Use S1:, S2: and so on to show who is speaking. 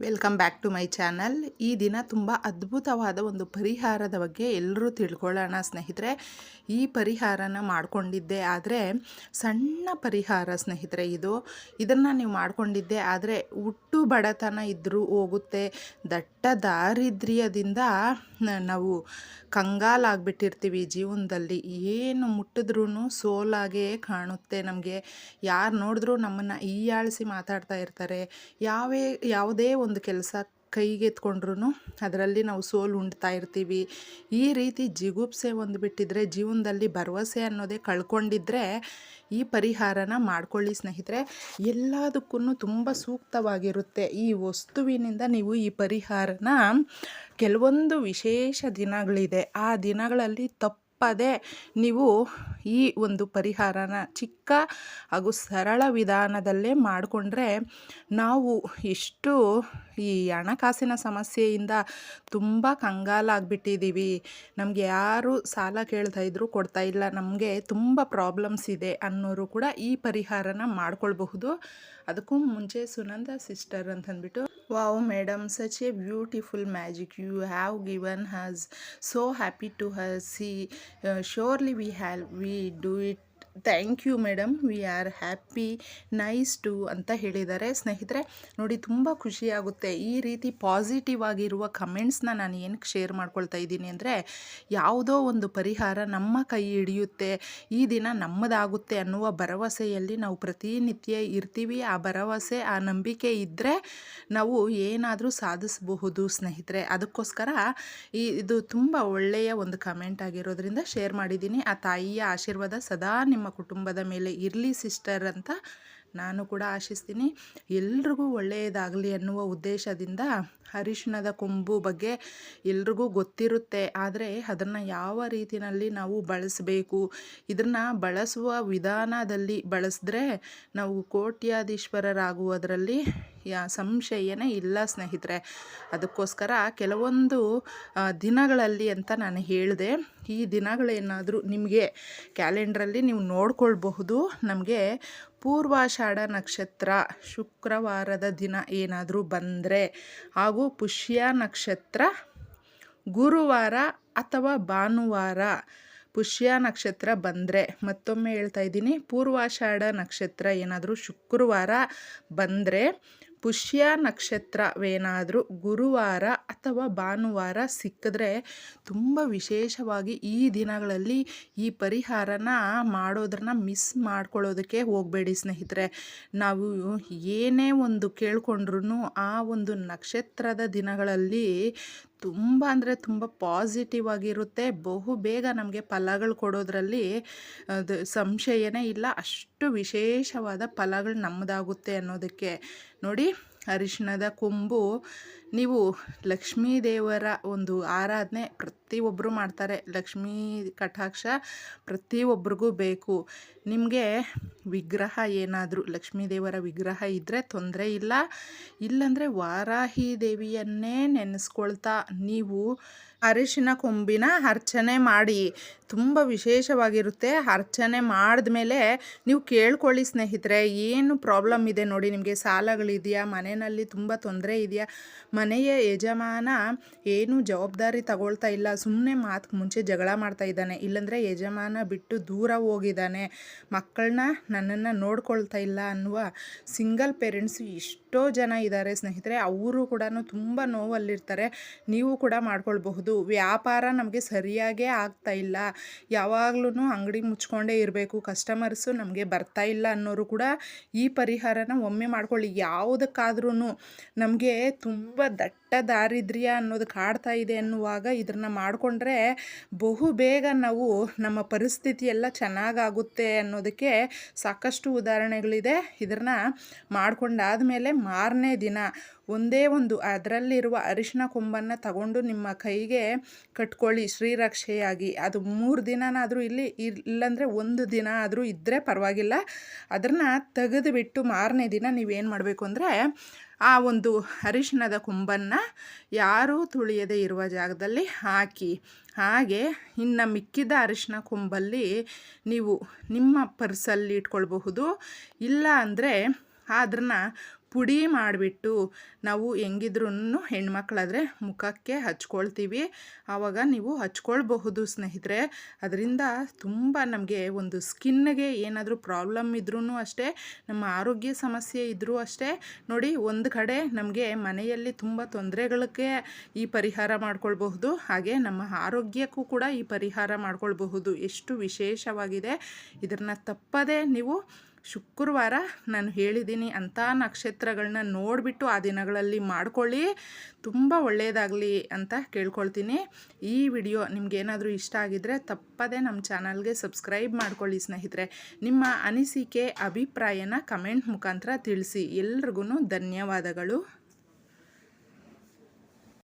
S1: Welcome back to my channel ಈ ದಿನ ತುಂಬ ಅದ್ಭುತವಾದ ಒಂದು ಪರಿಹಾರದ ಬಗ್ಗೆ ಎಲ್ಲರೂ ತಿಳ್ಕೊಳ್ಳೋಣ ಸ್ನೇಹಿತರೆ. ಈ ಪರಿಹಾರನ ಮಾಡಿಕೊಂಡಿದ್ದೆ ಆದರೆ ಸಣ್ಣ ಪರಿಹಾರ ಸ್ನೇಹಿತರೆ ಇದು. ಇದನ್ನು ನೀವು ಮಾಡಿಕೊಂಡಿದ್ದೆ ಆದರೆ ಹುಟ್ಟು ಬಡತನ ಇದ್ದರೂ ಹೋಗುತ್ತೆ. ದಟ್ಟ ದಾರಿದ್ರ್ಯದಿಂದ ನಾವು ಕಂಗಾಲಾಗ್ಬಿಟ್ಟಿರ್ತೀವಿ ಜೀವನದಲ್ಲಿ. ಏನು ಮುಟ್ಟಿದ್ರೂ ಸೋಲಾಗೇ ಕಾಣುತ್ತೆ ನಮಗೆ. ಯಾರು ನೋಡಿದ್ರೂ ನಮ್ಮನ್ನು ಈಯಾಳಿಸಿ ಮಾತಾಡ್ತಾ ಇರ್ತಾರೆ. ಯಾವೇ, ಯಾವುದೇ ಒಂದು ಕೆಲಸ ಕೈಗೆ ಎತ್ಕೊಂಡ್ರೂ ಅದರಲ್ಲಿ ನಾವು ಸೋಲು ಉಣ್ತಾ ಇರ್ತೀವಿ. ಈ ರೀತಿ ಜಿಗುಪ್ಸೆ ಒಂದು ಬಿಟ್ಟಿದ್ರೆ, ಜೀವನದಲ್ಲಿ ಭರವಸೆ ಅನ್ನೋದೇ ಕಳ್ಕೊಂಡಿದ್ರೆ ಈ ಪರಿಹಾರನ ಮಾಡ್ಕೊಳ್ಳಿ ಸ್ನೇಹಿತರೆ. ಎಲ್ಲದಕ್ಕೂ ತುಂಬ ಸೂಕ್ತವಾಗಿರುತ್ತೆ. ಈ ವಸ್ತುವಿನಿಂದ ನೀವು ಈ ಪರಿಹಾರನ ಕೆಲವೊಂದು ವಿಶೇಷ ದಿನಗಳಿದೆ. ಆ ದಿನಗಳಲ್ಲಿ ತಪ್ಪದೆ ನೀವು ಈ ಒಂದು ಪರಿಹಾರನ ಚಿಕ್ಕ ಹಾಗೂ ಸರಳ ವಿಧಾನದಲ್ಲೇ ಮಾಡಿಕೊಂಡ್ರೆ ನಾವು ಎಷ್ಟು ಈ ಹಣಕಾಸಿನ ಸಮಸ್ಯೆಯಿಂದ ತುಂಬ ಕಂಗಾಲಾಗ್ಬಿಟ್ಟಿದ್ದೀವಿ ನಮಗೆ ಯಾರು ಸಾಲ ಕೇಳ್ತಾ ಇದ್ರು ಕೊಡ್ತಾ ಇಲ್ಲ. ನಮಗೆ ತುಂಬ ಪ್ರಾಬ್ಲಮ್ಸ್ ಇದೆ ಅನ್ನೋರು ಕೂಡ ಈ ಪರಿಹಾರನ ಮಾಡ್ಕೊಳ್ಬಹುದು. ಅದಕ್ಕೂ ಮುಂಚೆ ಸುನಂದ ಸಿಸ್ಟರ್ ಅಂತ Wow, madam, such a beautiful magic you have given us. So happy to her. See, uh, surely we have we do it thank you madam, we are happy, nice to ಅಂತ ಹೇಳಿದ್ದಾರೆ. ಸ್ನೇಹಿತರೆ, ನೋಡಿ ತುಂಬ ಖುಷಿಯಾಗುತ್ತೆ ಈ ರೀತಿ positive ಆಗಿರುವ ಕಮೆಂಟ್ಸ್ನ ನಾನು ಏನಕ್ಕೆ ಶೇರ್ ಮಾಡ್ಕೊಳ್ತಾ ಇದ್ದೀನಿ ಅಂದರೆ, ಯಾವುದೋ ಒಂದು ಪರಿಹಾರ ನಮ್ಮ ಕೈ ಹಿಡಿಯುತ್ತೆ, ಈ ದಿನ ನಮ್ಮದಾಗುತ್ತೆ ಅನ್ನುವ ಭರವಸೆಯಲ್ಲಿ ನಾವು ಪ್ರತಿನಿತ್ಯ ಇರ್ತೀವಿ. ಆ ಭರವಸೆ, ಆ ನಂಬಿಕೆ ಇದ್ದರೆ ನಾವು ಏನಾದರೂ ಸಾಧಿಸಬಹುದು ಸ್ನೇಹಿತರೆ. ಅದಕ್ಕೋಸ್ಕರ ಈ, ಇದು ತುಂಬ ಒಳ್ಳೆಯ ಒಂದು ಕಮೆಂಟ್ ಆಗಿರೋದ್ರಿಂದ ಶೇರ್ ಮಾಡಿದ್ದೀನಿ. ಆ ತಾಯಿಯ ಆಶೀರ್ವಾದ ಸದಾ ನಿಮ್ಮ ಕುಟುಂಬದ ಮೇಲೆ ಇರಲಿ ಸಿಸ್ಟರ್ ಅಂತ ನಾನು ಕೂಡ ಆಶಿಸ್ತೀನಿ. ಎಲ್ರಿಗೂ ಒಳ್ಳೆಯದಾಗಲಿ ಅನ್ನುವ ಉದ್ದೇಶದಿಂದ ಅರಿಶಿಣದ ಕೊಂಬು ಬಗ್ಗೆ ಎಲ್ರಿಗೂ ಗೊತ್ತಿರುತ್ತೆ. ಆದರೆ ಅದನ್ನು ಯಾವ ರೀತಿಯಲ್ಲಿ ನಾವು ಬಳಸಬೇಕು? ಇದನ್ನು ಬಳಸುವ ವಿಧಾನದಲ್ಲಿ ಬಳಸಿದ್ರೆ ನಾವು ಕೋಟ್ಯಾಧೀಶ್ವರರಾಗುವುದರಲ್ಲಿ ಯಾ ಸಂಶಯನೇ ಇಲ್ಲ ಸ್ನೇಹಿತರೆ. ಅದಕ್ಕೋಸ್ಕರ ಕೆಲವೊಂದು ದಿನಗಳಲ್ಲಿ ಅಂತ ನಾನು ಹೇಳಿದೆ. ಈ ದಿನಗಳೇನಾದರೂ ನಿಮಗೆ ಕ್ಯಾಲೆಂಡ್ರಲ್ಲಿ ನೀವು ನೋಡ್ಕೊಳ್ಬಹುದು. ನಮಗೆ ಪೂರ್ವಾಷಾಢ ನಕ್ಷತ್ರ, ಶುಕ್ರವಾರದ ದಿನ ಏನಾದರೂ ಬಂದರೆ, ಹಾಗೂ ಪುಷ್ಯ ನಕ್ಷತ್ರ, ಗುರುವಾರ ಅಥವಾ ಭಾನುವಾರ ಪುಷ್ಯ ನಕ್ಷತ್ರ ಬಂದರೆ, ಮತ್ತೊಮ್ಮೆ ಹೇಳ್ತಾ ಇದ್ದೀನಿ, ಪೂರ್ವಾಷಾಢ ನಕ್ಷತ್ರ ಏನಾದರೂ ಶುಕ್ರವಾರ ಬಂದರೆ ಪುಷ್ಯ ನಕ್ಷತ್ರವೇನಾದರೂ ಗುರುವಾರ ಅಥವಾ ಭಾನುವಾರ ಸಿಕ್ಕಿದ್ರೆ ತುಂಬ ವಿಶೇಷವಾಗಿ ಈ ದಿನಗಳಲ್ಲಿ ಈ ಪರಿಹಾರನ ಮಾಡೋದ್ರನ್ನ ಮಿಸ್ ಮಾಡ್ಕೊಳ್ಳೋದಕ್ಕೆ ಹೋಗಬೇಡಿ ಸ್ನೇಹಿತರೆ. ನಾವು ಏನೇ ಒಂದು ಕೇಳ್ಕೊಂಡ್ರೂ ಆ ಒಂದು ನಕ್ಷತ್ರದ ದಿನಗಳಲ್ಲಿ ತುಂಬ ಅಂದರೆ ತುಂಬ ಪಾಸಿಟಿವ್ ಆಗಿರುತ್ತೆ. ಬಹು ಬೇಗ ನಮಗೆ ಫಲಗಳು ಕೊಡೋದ್ರಲ್ಲಿ, ಅದು ಸಂಶಯನೇ ಇಲ್ಲ. ಅಷ್ಟು ವಿಶೇಷವಾದ ಫಲಗಳು ನಮ್ಮದಾಗುತ್ತೆ ಅನ್ನೋದಕ್ಕೆ. ನೋಡಿ, ಅರಿಶಿಣದ ಕೊಂಬು. ನೀವು ಲಕ್ಷ್ಮೀ ದೇವರ ಒಂದು ಆರಾಧನೆ ಪ್ರತಿಯೊಬ್ಬರು ಮಾಡ್ತಾರೆ. ಲಕ್ಷ್ಮೀ ಕಟಾಕ್ಷ ಪ್ರತಿಯೊಬ್ಬರಿಗೂ ಬೇಕು. ನಿಮಗೆ ವಿಗ್ರಹ ಏನಾದರೂ ಲಕ್ಷ್ಮೀ ದೇವರ ವಿಗ್ರಹ ಇದ್ದರೆ ತೊಂದರೆ ಇಲ್ಲ. ಇಲ್ಲಾಂದರೆ ವಾರಾಹಿ ದೇವಿಯನ್ನೇ ನೆನೆಸ್ಕೊಳ್ತಾ ನೀವು ಅರಿಶಿನ ಕೊಂಬಿನ ಅರ್ಚನೆ ಮಾಡಿ. ತುಂಬ ವಿಶೇಷವಾಗಿರುತ್ತೆ. ಅರ್ಚನೆ ಮಾಡಿದ್ಮೇಲೆ ನೀವು ಕೇಳ್ಕೊಳ್ಳಿ ಸ್ನೇಹಿತರೆ, ಏನು ಪ್ರಾಬ್ಲಮ್ ಇದೆ ನೋಡಿ, ನಿಮಗೆ ಸಾಲಗಳಿದೆಯಾ, ಮನೆಯಲ್ಲಿ ತುಂಬ ತೊಂದರೆ ಇದೆಯಾ, ಮನೆಯ ಯಜಮಾನ ಏನು ಜವಾಬ್ದಾರಿ ತಗೊಳ್ತಾ ಇಲ್ಲ ಸುಮ್ಮನೆ ಮಾತು ಮುಂಚೆ ಜಗಳ ಮಾಡ್ತಾ ಇದ್ದಾನೆ, ಇಲ್ಲಾಂದರೆ ಯಜಮಾನ ಬಿಟ್ಟು ದೂರ ಹೋಗಿದ್ದಾನೆ, ಮಕ್ಕಳನ್ನ ನನ್ನನ್ನು ನೋಡ್ಕೊಳ್ತಾ ಇಲ್ಲ ಅನ್ನುವ ಸಿಂಗಲ್ ಪೇರೆಂಟ್ಸು ಎಷ್ಟೋ ಜನ ಇದ್ದಾರೆ ಸ್ನೇಹಿತರೆ, ಅವರು ಕೂಡ ತುಂಬ ನೋವಲ್ಲಿರ್ತಾರೆ. ನೀವು ಕೂಡ ಮಾಡ್ಕೊಳ್ಬಹುದು. ವ್ಯಾಪಾರ ನಮಗೆ ಸರಿಯಾಗೇ ಆಗ್ತಾ ಇಲ್ಲ. ಯಾವಾಗ್ಲೂ ಅಂಗಡಿ ಮುಚ್ಕೊಂಡೇ ಇರಬೇಕು. ಕಸ್ಟಮರ್ಸು ನಮಗೆ ಬರ್ತಾ ಇಲ್ಲ ಅನ್ನೋರು ಕೂಡ ಈ ಪರಿಹಾರನ ಒಮ್ಮೆ ಮಾಡ್ಕೊಳ್ಳಿ. ಯಾವುದಕ್ಕಾದ್ರೂ ನಮಗೆ ತುಂಬ ದಟ್ಟ ದಾರಿದ್ರ್ಯ ಅನ್ನೋದು ಕಾಡ್ತಾ ಇದೆ ಅನ್ನುವಾಗ ಇದನ್ನು ಮಾಡಿಕೊಂಡ್ರೆ ಬಹು ಬೇಗ ನಾವು ನಮ್ಮ ಪರಿಸ್ಥಿತಿ ಎಲ್ಲ ಚೆನ್ನಾಗಾಗುತ್ತೆ ಅನ್ನೋದಕ್ಕೆ ಸಾಕಷ್ಟು ಉದಾಹರಣೆಗಳಿದೆ. ಇದನ್ನು ಮಾಡಿಕೊಂಡಾದ ಮೇಲೆ ಮಾರನೇ ದಿನ ಒಂದೇ ಒಂದು, ಅದರಲ್ಲಿರುವ ಅರಿಶಿನ ಕೊಂಬನ್ನು ತಗೊಂಡು ನಿಮ್ಮ ಕೈಗೆ ಕಟ್ಕೊಳ್ಳಿ ಶ್ರೀರಕ್ಷೆಯಾಗಿ. ಅದು ಮೂರು ದಿನನಾದರೂ ಇಲ್ಲಿ ಇಲ್ಲಂದರೆ ಒಂದು ದಿನ ಆದರೂ ಇದ್ದರೆ ಪರವಾಗಿಲ್ಲ. ಅದನ್ನು ತೆಗೆದುಬಿಟ್ಟು ಮಾರನೇ ದಿನ ನೀವೇನು ಮಾಡಬೇಕು ಅಂದರೆ, ಆ ಒಂದು ಅರಿಶಿಣದ ಕೊಂಬನ್ನು ಯಾರೂ ತುಳಿಯದೇ ಇರುವ ಜಾಗದಲ್ಲಿ ಹಾಕಿ. ಹಾಗೆ ಇನ್ನು ಮಿಕ್ಕಿದ ಅರಿಶಿನ ಕೊಂಬಲ್ಲಿ ನೀವು ನಿಮ್ಮ ಪರ್ಸಲ್ಲಿ ಇಟ್ಕೊಳ್ಬಹುದು. ಇಲ್ಲ ಅಂದರೆ ಅದನ್ನು ಪುಡಿ ಮಾಡಿಬಿಟ್ಟು ನಾವು ಹೆಂಗಿದ್ರೂ ಹೆಣ್ಮಕ್ಳಾದರೆ ಮುಖಕ್ಕೆ ಹಚ್ಕೊಳ್ತೀವಿ. ಆವಾಗ ನೀವು ಹಚ್ಕೊಳ್ಬಹುದು ಸ್ನೇಹಿತರೆ. ಅದರಿಂದ ತುಂಬ ನಮಗೆ ಒಂದು ಸ್ಕಿನ್ಗೆ ಏನಾದರೂ ಪ್ರಾಬ್ಲಮ್ ಇದ್ರೂ ಅಷ್ಟೇ, ನಮ್ಮ ಆರೋಗ್ಯ ಸಮಸ್ಯೆ ಇದ್ದರೂ ಅಷ್ಟೇ. ನೋಡಿ, ಒಂದು ಕಡೆ ನಮಗೆ ಮನೆಯಲ್ಲಿ ತುಂಬ ತೊಂದರೆಗಳಿಗೆ ಈ ಪರಿಹಾರ ಮಾಡ್ಕೊಳ್ಬಹುದು. ಹಾಗೆ ನಮ್ಮ ಆರೋಗ್ಯಕ್ಕೂ ಕೂಡ ಈ ಪರಿಹಾರ ಮಾಡ್ಕೊಳ್ಬಹುದು. ಎಷ್ಟು ವಿಶೇಷವಾಗಿದೆ. ಇದನ್ನು ತಪ್ಪದೇ ನೀವು ಶುಕ್ರವಾರ ನಾನು ಹೇಳಿದ್ದೀನಿ ಅಂಥ ನಕ್ಷತ್ರಗಳನ್ನ ನೋಡಿಬಿಟ್ಟು ಆ ದಿನಗಳಲ್ಲಿ ಮಾಡ್ಕೊಳ್ಳಿ. ತುಂಬ ಒಳ್ಳೆಯದಾಗಲಿ ಅಂತ ಕೇಳ್ಕೊಳ್ತೀನಿ. ಈ ವಿಡಿಯೋ ನಿಮಗೇನಾದರೂ ಇಷ್ಟ ಆಗಿದ್ದರೆ ತಪ್ಪದೇ ನಮ್ಮ ಚಾನಲ್ಗೆ ಸಬ್ಸ್ಕ್ರೈಬ್ ಮಾಡ್ಕೊಳ್ಳಿ ಸ್ನೇಹಿತರೆ. ನಿಮ್ಮ ಅನಿಸಿಕೆ, ಅಭಿಪ್ರಾಯನ ಕಮೆಂಟ್ ಮುಖಾಂತರ ತಿಳಿಸಿ. ಎಲ್ರಿಗೂ ಧನ್ಯವಾದಗಳು.